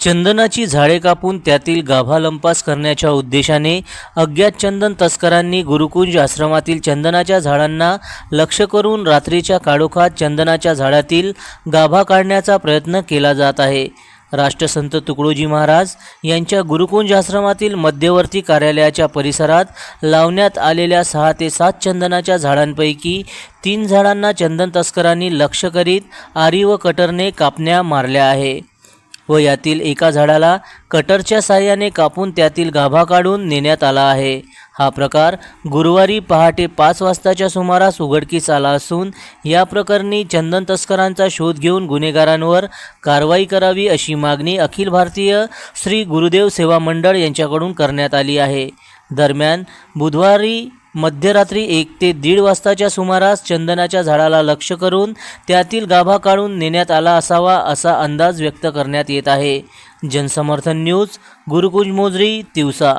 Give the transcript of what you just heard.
चंदनाची झाडे कापून त्यातील गाभा लंपास करण्याच्या उद्देशाने अज्ञात चंदन तस्करांनी गुरुकुंज आश्रमातील चंदनाच्या झाडांना लक्ष करून रात्रीच्या काळोखात चंदनाच्या झाडातील गाभा काढण्याचा प्रयत्न केला जात आहे. राष्ट्रसंत तुकडोजी महाराज यांच्या गुरुकुंज आश्रमातील मध्यवर्ती कार्यालयाच्या परिसरात लावण्यात आलेल्या सहा ते सात चंदनाच्या झाडांपैकी तीन झाडांना चंदन तस्करांनी लक्ष करीत आरी व कटरने कापण्या मारल्या आहे. व यातील एका झाडाला कटरच्या साह्याने कापून त्यातील गाभा काढून नेण्यात आला आहे. हा प्रकार गुरुवारी पहाटे पाच वाजताच्या सुमारास उघडकीस आला असून या प्रकरणी चंदन तस्करांचा शोध घेऊन गुन्हेगारांवर कारवाई करावी अशी मागणी अखिल भारतीय श्री गुरुदेव सेवा मंडळ यांच्याकडून करण्यात आली आहे. दरम्यान बुधवारी मध्यरात्री एक ते दीड वाजताच्या सुमारास चंदनाच्या झाडाला लक्ष करून त्यातील गाभा काढून नेण्यात आला असावा असा अंदाज व्यक्त करण्यात येत आहे. जनसमर्थन न्यूज गुरुकुंज मोजरी तिवसा.